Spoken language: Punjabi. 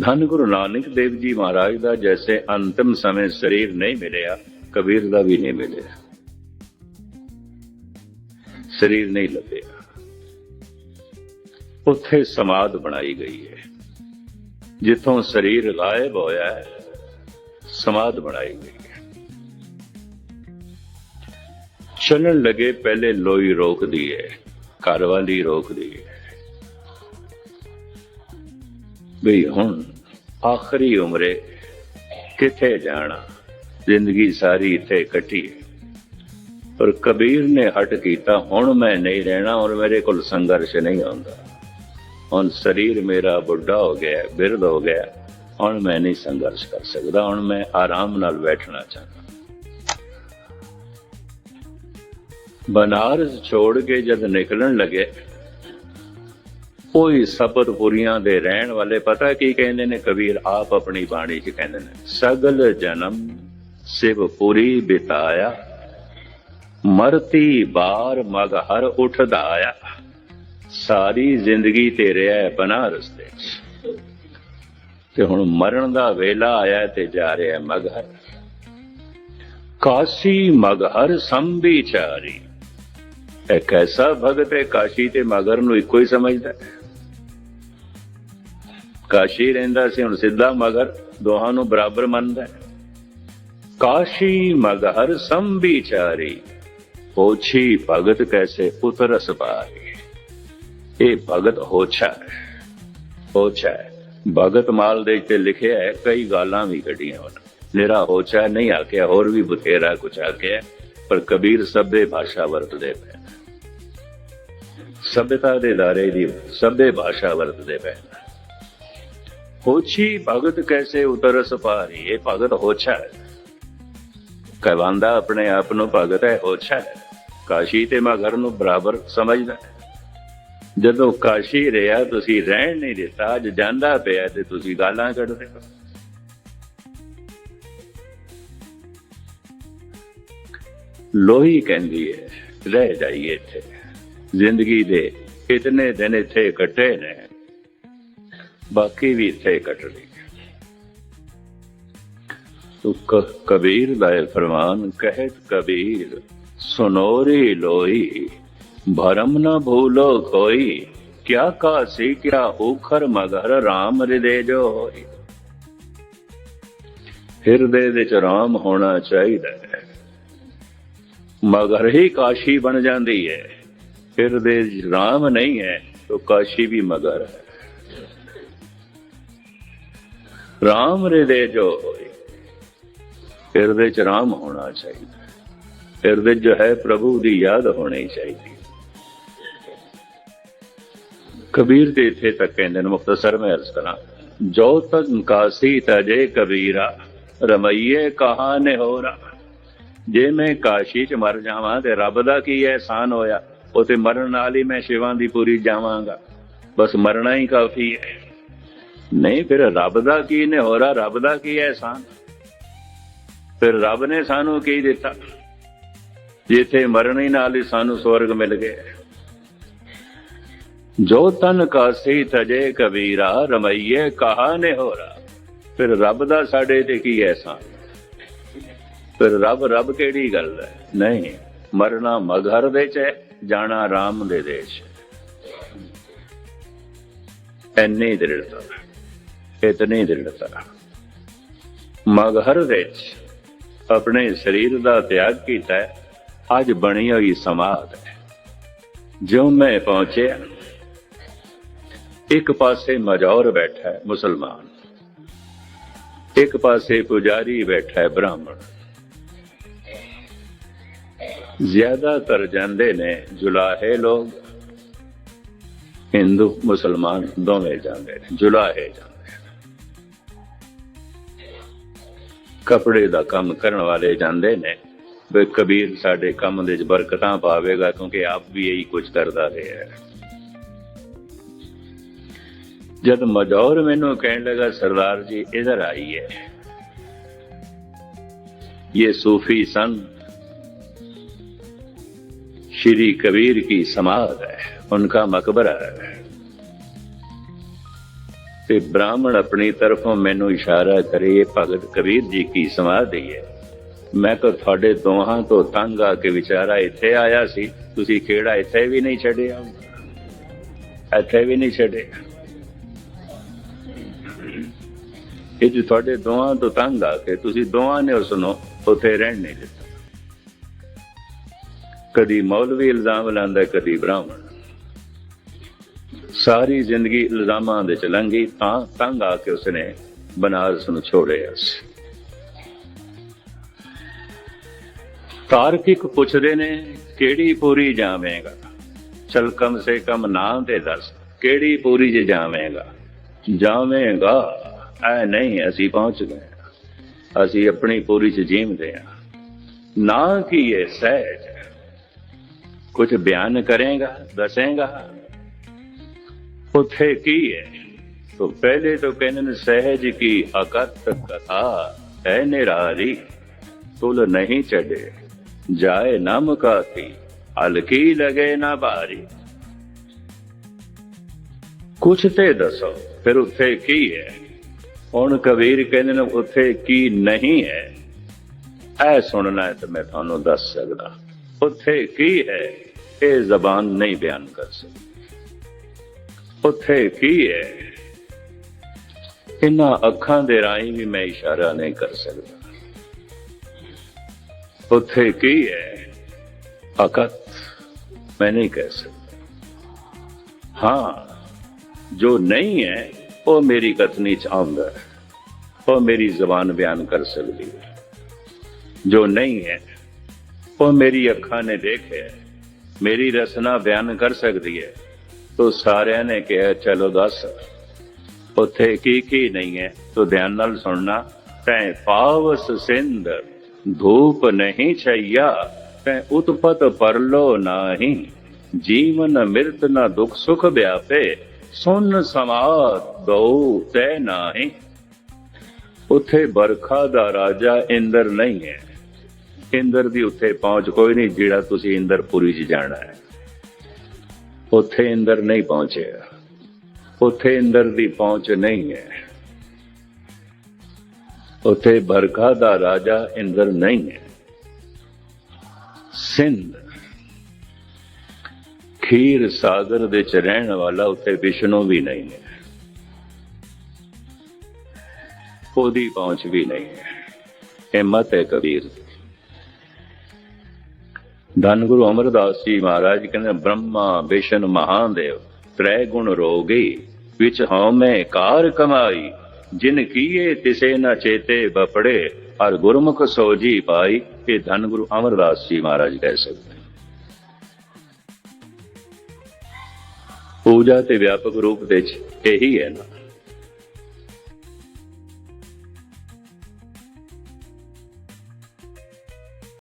ਧੰਨ ਗੁਰੂ ਨਾਨਕ ਦੇਵ ਜੀ ਮਹਾਰਾਜ ਦਾ ਜੈਸੇ ਅੰਤਿਮ ਸਮੇਂ ਸਰੀਰ ਨਹੀਂ ਮਿਲਿਆ, ਕਬੀਰ ਦਾ ਵੀ ਨਹੀਂ ਮਿਲਿਆ। ਸਰੀਰ ਨਹੀਂ ਲੱਭਿਆ। ਉੱਥੇ ਸਮਾਧ ਬਣਾਈ ਗਈ ਹੈ। ਜਿੱਥੋਂ ਸਰੀਰ ਗਾਇਬ ਹੋਇਆ ਹੈ, ਸਮਾਧ ਬਣਾਈ ਗਈ ਹੈ। ਚੱਲਣ ਲਗੇ ਪਹਿਲੇ ਲੋਈ ਰੋਕਦੀ ਹੈ, ਘਰ ਵਾਲੀ ਰੋਕਦੀ ਹੈ। ਵੀ ਹੁਣ ਆਖਰੀ ਉਮਰੇ ਕਿੱਥੇ ਜਾਣਾ? ਜ਼ਿੰਦਗੀ ਸਾਰੀ ਇੱਥੇ ਕੱਟੀ ਪਰ ਕਬੀਰ ਨੇ ਹਟ ਕੀਤਾ ਹੁਣ ਮੈਂ ਨਹੀਂ ਰਹਿਣਾ ਔਰ ਮੇਰੇ ਕੋਲ ਸੰਘਰਸ਼ ਨਹੀਂ ਆਉਂਦਾ। ਹੁਣ ਸਰੀਰ ਮੇਰਾ ਬੁੱਢਾ ਹੋ ਗਿਆ ਹੈ, ਬਿਰਧ ਹੋ ਗਿਆ ਹੁਣ ਮੈਂ ਨਹੀਂ ਸੰਘਰਸ਼ ਕਰ ਸਕਦਾ ਹੁਣ ਮੈਂ ਆਰਾਮ ਨਾਲ ਬੈਠਣਾ ਚਾਹੁੰਦਾ। ਬਨਾਰਸ ਛੋੜ ਕੇ ਜਦ ਨਿਕਲਣ ਲੱਗੇ ਕੋਈ ਸਬਦਪੁਰੀਆਂ ਦੇ ਰਹਿਣ ਵਾਲੇ, ਪਤਾ ਕੀ ਕਹਿੰਦੇ ਨੇ? ਕਬੀਰ ਆਪ ਆਪਣੀ ਬਾਣੀ 'ਚ ਕਹਿੰਦੇ ਨੇ, ਸਗਲ ਜਨਮ ਸਿਵਪੁਰੀ ਬਿਤਾਇਆ, ਮਰਤੀ ਬਾਰ ਮਗ ਹਰ ਉਠਦਾ ਆਇਆ ਸਾਰੀ ਜ਼ਿੰਦਗੀ ਤੇ ਰਿਹਾ ਹੈ ਬਨਾਰਸ ਦੇ ਤੇ ਹੁਣ ਮਰਨ ਦਾ ਵੇਲਾ ਆਇਆ ਤੇ ਜਾ ਰਿਹਾ ਮਗਹਰ ਕਾਸ਼ੀ ਮਗਹਰ ਸੰਭੀਚਾਰੀ ਇਹ ਕੈਸਾ ਭਗਤ ਹੈ? ਕਾਸ਼ੀ ਤੇ ਮਗਰ ਨੂੰ ਇੱਕੋ ਹੀ ਸਮਝਦਾ ਹੈ। ਕਾਸ਼ੀ ਰਹਿੰਦਾ ਸੀ, ਹੁਣ ਸਿੱਧਾ ਮਗਰ ਦੋਹਾਂ ਨੂੰ ਬਰਾਬਰ ਮੰਨਦਾ ਕਾਸ਼ੀ ਮਗਰ ਸੰਭੀਚਾਰੀ, ਹੋਛੀ ਭਗਤ ਕੈਸੇ ਉਤਰਸ ਪਾਰੀ। ਇਹ ਭਗਤ ਹੋਛਾ ਹੈ, ਹੋਛਾ ਭਗਤ ਮਾਲ ਦੇ ਤੇ ਲਿਖਿਆ ਹੈ, ਕਈ ਗਾਲਾਂ ਵੀ ਕੱਢੀਆਂ ਉਹਨਾਂ। ਨਿਰਾ ਹੋਛਾ ਨਹੀਂ ਆਖਿਆ, ਹੋਰ ਵੀ ਬਥੇਰਾ ਕੁਛ ਆਖਿਆ, ਪਰ ਕਬੀਰ ਸਭੇ ਭਾਸ਼ਾ ਵਰਤਦੇ ਪਏ ਸਭਿਤਾ ਦੇ ਦਾਰੇ ਦੀ, ਸਭੇ ਭਾਸ਼ਾ ਵਰਤਦੇ ਪਏ ਹੋਛੀ ਭਗਤ ਕੈਸੇ ਉਤਰਸ ਪਾਰੀ ਇਹ ਭਗਤ ਹੋਛਾ ਹੈ ਕਹਵਾਂਦਾ ਆਪਣੇ ਆਪ ਨੂੰ ਭਗਤ ਹੈ ਕਾਸ਼ੀ ਤੇ ਮਗਰ ਨੂੰ ਬਰਾਬਰ ਸਮਝਦਾ ਹੈ ਜਦੋਂ ਕਾਸ਼ੀ ਰਿਹਾ ਤੁਸੀਂ ਰਹਿਣ ਨਹੀਂ ਦਿੱਤਾ ਅੱਜ ਜਾਂਦਾ ਪਿਆ ਤੇ ਤੁਸੀਂ ਗਾਲਾਂ ਕੱਢਦੇ ਹੋ ਲੋਹੀ ਕਹਿੰਦੀ ਹੈ ਰਹਿ ਜਾਈਏ ਇੱਥੇ ਜ਼ਿੰਦਗੀ ਦੇ ਇਤਨੇ ਦਿਨ ਇੱਥੇ ਕੱਟੇ ਨੇ ਬਾਕੀ ਵੀ ਇੱਥੇ ਕੱਟਣੇ ਤੋ ਕਬੀਰ ਦਾ ਫਰਮਾਨ, ਕਹਿਤ ਕਬੀਰ ਸੁਨੋਰੀ ਲੋਈ, ਭਰਮ ਨ ਭੂਲੋ ਕੋਈ, ਕਿਆ ਕਾਸੀ ਕਿਆ ਉਖਰ ਮਗਰ RAM ਹਿਰਦੇ ਜੋ ਹੋਈ ਹਿਰਦੇ ਚ ਰਾਮ ਹੋਣਾ ਚਾਹੀਦਾ ਹੈ। ਮਗਰ ਹੀ ਕਾਸ਼ੀ ਬਣ ਜਾਂਦੀ ਹੈ। ਹਿਰਦੇ 'ਚ ਰਾਮ ਨਹੀਂ ਹੈ, ਤਾਂ ਕਾਸ਼ੀ ਵੀ ਮਗਰ ਹੈ। ਰਾਮ ਹਿਰਦੇ ਜੋ ਹੋਈ ਹਿਰਦੇ 'ਚ ਰਾਮ ਹੋਣਾ ਚਾਹੀਦਾ ਹਿਰਦੇ ਜੋ ਹੈ ਪ੍ਰਭੂ ਦੀ ਯਾਦ ਹੋਣੀ ਚਾਹੀਦੀ ਕਬੀਰ ਦੇ ਇੱਥੇ ਤੱਕ ਕਹਿੰਦੇ ਨੇ ਮੁਖਤਸਰ ਮੈਂ ਅਰਜ਼ ਕਰਾਂ, ਜੋ ਤਕ ਕਾਸੀ ਤਜੇ ਕਬੀਰਾ, ਰਮਈਏ ਕਹਾ ਨੇ ਹੋਰਾ ਜੇ ਮੈਂ ਕਾਸ਼ੀ ਚ ਮਰ ਜਾਵਾਂ ਤੇ ਰੱਬ ਦਾ ਕੀ ਅਹਿਸਾਨ ਹੋਇਆ ਉਤੇ ਮਰਨ ਨਾਲ ਹੀ ਮੈਂ ਸ਼ਿਵਾਂ ਦੀ ਪੂਰੀ ਜਾਵਾਂਗਾ। ਬਸ ਮਰਨਾ ਹੀ ਕਾਫੀ ਹੈ। ਨਹੀਂ, ਫਿਰ ਰੱਬ ਦਾ ਕੀ ਨੇ? ਹੋਰਾ ਰੱਬ ਦਾ ਕੀ ਐਸਾ ਫਿਰ ਰੱਬ ਨੇ ਸਾਨੂੰ ਕੀ ਦਿੱਤਾ? ਜਿੱਥੇ ਮਰਨ ਹੀ ਨਾਲ ਹੀ ਸਾਨੂੰ ਸਵਰਗ ਮਿਲ ਗਿਆ। ਜੋ ਤਨ ਕਾਸੀ ਤਜੇ ਕਬੀਰਾ, ਰਮਈਏ ਕਹਾ ਨੇ ਹੋਰਾ। ਫਿਰ ਰੱਬ ਦਾ ਸਾਡੇ ਤੇ ਕੀ ਐਸਾ ਫਿਰ ਰੱਬ ਰੱਬ ਕਿਹੜੀ ਗੱਲ ਹੈ ਨਹੀਂ, ਮਰਨਾ ਮਗਰ ਦੇ ਚ ਜਾਣਾ ਰਾਮ ਦੇ ਦੇਸ਼। ਐਨੀ ਦ੍ਰਿੜਤਾ। ਇਤਨੀ ਦ੍ਰਿੜਤਾ ਮਗਹਰ ਵਿੱਚ ਆਪਣੇ ਸਰੀਰ ਦਾ ਤਿਆਗ ਕੀਤਾ ਅੱਜ ਬਣੀ ਹੋਈ ਸਮਾਧ ਹੈ। ਜਿਉਂ ਮੈਂ ਪਹੁੰਚਿਆ, ਇੱਕ ਪਾਸੇ ਮਜੌਰ ਬੈਠਾ ਹੈ ਮੁਸਲਮਾਨ, ਇੱਕ ਪਾਸੇ ਪੁਜਾਰੀ ਬੈਠਾ ਹੈ ਬ੍ਰਾਹਮਣ। ਜ਼ਿਆਦਾਤਰ ਜਾਂਦੇ ਨੇ ਜੁਲਾਹੇ ਲੋਕ। ਹਿੰਦੂ, ਮੁਸਲਮਾਨ ਦੋਵੇਂ ਜਾਂਦੇ ਨੇ ਜੁਲਾਹੇ ਜਾਂਦੇ ਕਪੜੇ ਦਾ ਕੰਮ ਕਰਨ ਵਾਲੇ ਜਾਂਦੇ ਨੇ, ਵੀ ਕਬੀਰ ਸਾਡੇ ਕੰਮ ਦੇ ਵਿੱਚ ਬਰਕਤਾਂ ਪਾਵੇਗਾ, ਕਿਉਂਕਿ ਆਪ ਵੀ ਇਹੀ ਕੁਝ ਕਰਦਾ ਰਿਹਾ ਹੈ। ਜਦ ਮਜੌਰ ਮੈਨੂੰ ਕਹਿਣ ਲੱਗਾ, ਸਰਦਾਰ ਜੀ, ਇਧਰ ਆਈ ਹੈ ਇਹ ਸੂਫੀ ਸਨ श्री कबीर की समाध है उनका ਮਕਬਰਾ है ਤੇ ਬ੍ਰਾਹਮਣ ਆਪਣੀ ਤਰਫੋਂ ਮੈਨੂੰ ਇਸ਼ਾਰਾ ਕਰੇ, ਇਹ ਭਗਤ ਕਬੀਰ ਜੀ ਕੀ ਸਮਾਧੀ ਹੈ ਮੈਂ ਤਾਂ ਤੁਹਾਡੇ ਦੋਹਾਂ ਤੋਂ ਤੰਗ ਆ ਕੇ ਵਿਚਾਰਾ ਇੱਥੇ ਆਇਆ ਸੀ। ਤੁਸੀਂ ਕਿਹੜਾ ਇੱਥੇ ਵੀ ਨਹੀਂ ਛੱਡਿਆ। ਇੱਥੇ ਵੀ ਨਹੀਂ ਛੱਡਿਆ। ਇਹ ਜੀ ਤੁਹਾਡੇ ਦੋਹਾਂ ਤੋਂ ਤੰਗ ਆ ਕੇ ਤੁਸੀਂ ਦੋਹਾਂ ਨੇ ਉਸ ਨੂੰ ਉੱਥੇ ਰਹਿਣ ਨਹੀਂ ਦਿੱਤਾ। ਕਦੀ ਮੌਲਵੀ ਇਲਜ਼ਾਮ ਲਾਉਂਦਾ, ਕਦੀ ਬ੍ਰਾਹਮਣ। ਸਾਰੀ ਜ਼ਿੰਦਗੀ ਇਲਜ਼ਾਮਾਂ ਦੇ ਚ ਲੰਘੀ ਤਾਂ ਤੰਗ ਆ ਕੇ ਉਸਨੇ ਬਨਾਰਸ ਨੂੰ ਛੋੜਿਆ ਸੀ। ਤਾਰਕਿਕ ਪੁੱਛਦੇ ਨੇ, ਕਿਹੜੀ ਪੂਰੀ ਜਾਵੇਂਗਾ? ਚਲ ਕਮ ਸੇ ਕਮ ਨਾਮ ਤੇ ਦੱਸ, ਕਿਹੜੀ ਪੂਰੀ ਚ ਜਾਵੇਂਗਾ? ਜਾਵੇਂਗਾ, ਐ ਨਹੀਂ, ਅਸੀਂ ਪਹੁੰਚ ਗਏ ਅਸੀਂ ਆਪਣੀ ਪੂਰੀ ਚ ਜੀਵਦੇ ਆ ਨਾ ਕੀ ਇਹ ਸਹਿਜ? ਕੁਝ ਬਿਆਨ ਕਰੇਗਾ, ਦੱਸੇਗਾ? ਉਥੇ ਕੀ ਹੈ? ਤੋ ਪਹਿਲੇ ਤੋਂ ਕਹਿੰਦੇ ਨੇ ਸਹਿਜ ਕੀ ਅਕਤ ਕਥਾ ਐ ਨਿਰਾਰੀ ਤੁਲ ਨਹੀਂ ਚੜੇ, ਜਾਏ ਨਾ ਮੁਕਾਤੀ, ਹਲਕੀ ਲਗੇ ਨਾ ਬਾਰੀ ਕੁਛ ਤੇ ਦੱਸੋ, ਫਿਰ ਉੱਥੇ ਕੀ ਹੈ? ਹੁਣ ਕਬੀਰ ਕਹਿੰਦੇ ਨੇ ਉੱਥੇ ਕੀ ਨਹੀਂ ਹੈ? ਐ ਸੁਣਨਾ ਹੈ ਮੈਂ ਤੁਹਾਨੂੰ ਦੱਸ ਸਕਦਾ, ਉੱਥੇ ਕੀ ਹੈ? ਇਹ ਜ਼ਬਾਨ ਨਹੀਂ ਬਿਆਨ ਕਰ ਸਕਦੀ। ਉੱਥੇ ਕੀ ਹੈ। ਇਹਨਾਂ ਅੱਖਾਂ ਦੇ ਰਾਹੀਂ ਵੀ ਮੈਂ ਇਸ਼ਾਰਾ ਨਹੀਂ ਕਰ ਸਕਦਾ। ਉੱਥੇ ਕੀ ਹੈ? ਅਕਤ ਮੈਂ ਨਹੀਂ ਕਹਿ ਸਕਦਾ। ਹਾਂ ਜੋ ਨਹੀਂ ਹੈ ਉਹ ਮੇਰੀ ਕਥਨੀ ਚ ਆਉਂਦਾ ਹੈ। ਉਹ ਮੇਰੀ ਜ਼ਬਾਨ ਬਿਆਨ ਕਰ ਸਕਦੀ ਹੈ। ਜੋ ਨਹੀਂ ਹੈ ਉਹ ਮੇਰੀ ਅੱਖਾਂ ਨੇ ਦੇਖਿਆ ਹੈ, ਮੇਰੀ ਰਸਨਾ ਬਿਆਨ ਕਰ ਸਕਦੀ ਹੈ। ਤੋ ਸਾਰਿਆਂ ਨੇ ਕਿਹਾ, ਚਲੋ ਦੱਸ, ਉੱਥੇ ਕੀ ਕੀ ਨਹੀਂ ਹੈ? ਤੋ ਧਿਆਨ ਨਾਲ ਸੁਣਨਾ। ਤੈ ਪਾਵਸ ਸਿੰਧ, ਧੂਪ ਨਹੀਂ ਛਈਆ। ਤੈ ਉਤਪਤ ਪਰਲੋ ਨਾਹੀ, ਜੀਵਨ ਮਿਰਤ ਨਾ ਦੁਖ ਸੁਖ ਵਿਆਪੇ। ਸੁਨ ਸਮਾਤ ਦੋ ਤੈ ਨਾਹੀ। ਉੱਥੇ ਬਰਖਾ ਦਾ ਰਾਜਾ ਇੰਦਰ ਨਹੀਂ ਹੈ। ਇੰਦਰ ਦੀ ਉੱਥੇ ਪਹੁੰਚ ਕੋਈ ਨਹੀਂ, ਜਿਹੜਾ ਤੁਸੀਂ ਇੰਦਰਪੁਰੀ 'ਚ ਜਾਣਾ ਹੈ। ਉੱਥੇ ਇੰਦਰ ਨਹੀਂ ਪਹੁੰਚਿਆ ਉੱਥੇ ਇੰਦਰ ਦੀ ਪਹੁੰਚ ਨਹੀਂ ਹੈ। ਉੱਥੇ ਬਰਖਾ ਦਾ ਰਾਜਾ ਇੰਦਰ ਨਹੀਂ ਹੈ। ਸਿੰਧ ਖੀਰ ਸਾਗਰ ਦੇ ਚ ਰਹਿਣ ਵਾਲਾ ਉੱਥੇ ਵਿਸ਼ਨੂੰ ਵੀ ਨਹੀਂ ਹੈ। ਉਹਦੀ ਪਹੁੰਚ ਵੀ ਨਹੀਂ ਹੈ। ਹਿੰਮਤ ਹੈ ਕਬੀਰ ਦੀ। ਧੰਨ ਗੁਰੂ ਅਮਰਦਾਸ ਜੀ ਮਹਾਰਾਜ ਕਹਿੰਦੇ, ਬ੍ਰਹਮਾ ਵਿਸ਼ਨ ਮਹਾਦੇਵ, ਤ੍ਰੈ ਗੁਣ ਰੋਗੀ, ਵਿੱਚ ਹਉ ਮੈਂ ਕਾਰ ਕਮਾਈ, ਜਿਨ ਕੀਏ ਤਿਸੇ ਨ ਚੇਤੇ ਬਪੜੇ ਹਰ ਗੁਰਮੁਖ ਸੋਜੀ ਪਾਈ। ਇਹ ਧੰਨ ਗੁਰੂ ਅਮਰਦਾਸ ਜੀ ਮਹਾਰਾਜ ਕਹਿ ਸਕਦੇ ਪੂਜਾ ਤੇ ਵਿਆਪਕ ਰੂਪ ਵਿੱਚ ਇਹੀ ਹੈ ਨਾ।